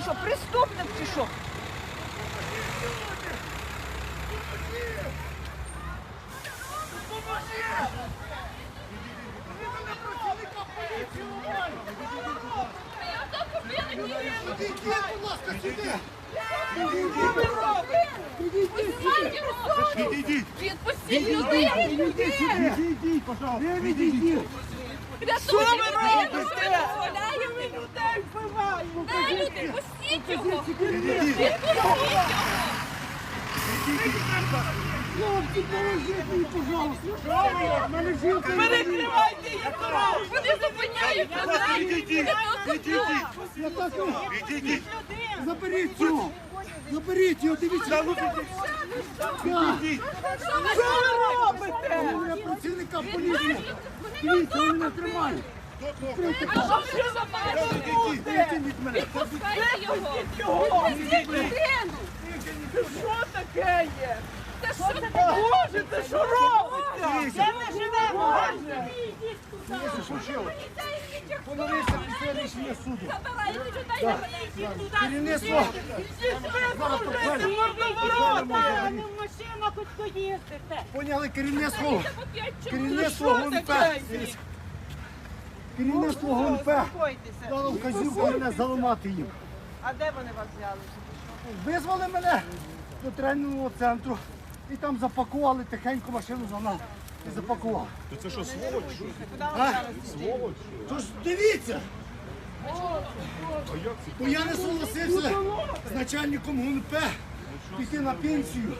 що, преступник чи що? Відійдіть. Відпустіть людину! Відійдіть, пожалуйста. Рятуйте людину! робите? Ми дозволяємо! Людей. Дай люди, пустіть його! Відійдіть. Його! Хлопці, поможіть мені, пожалуйста. Мене жінка. Перекривайте їх дорогу. Вони зупиняють людей! Відійдіть. Відійдіть. Відійдіть! Заберіть цього. Заберіть його, дивіться. Так. Що ви робите? Я працівника поліції. Дивіться, він мене тримає. Відпускайте його! Відпустіть людину! Це що таке є? Та що ти? Боже, це що робите? Дивіться. ми живемо? Поновився після рішення суду. Керівництво. Поняли керівництво. Керівництво ГУНП. Керівництво ГУНП дало вказівку мене заламати їм. А де вони вас взяли? Визвали мене до тренінгового центру і там запакували тихенько машину загнали. І запакували. Це що, сволоч? Куди ви взяли? Сволоч? Тож дивіться! Бо я не согласився з начальником ГУНП піти на пенсію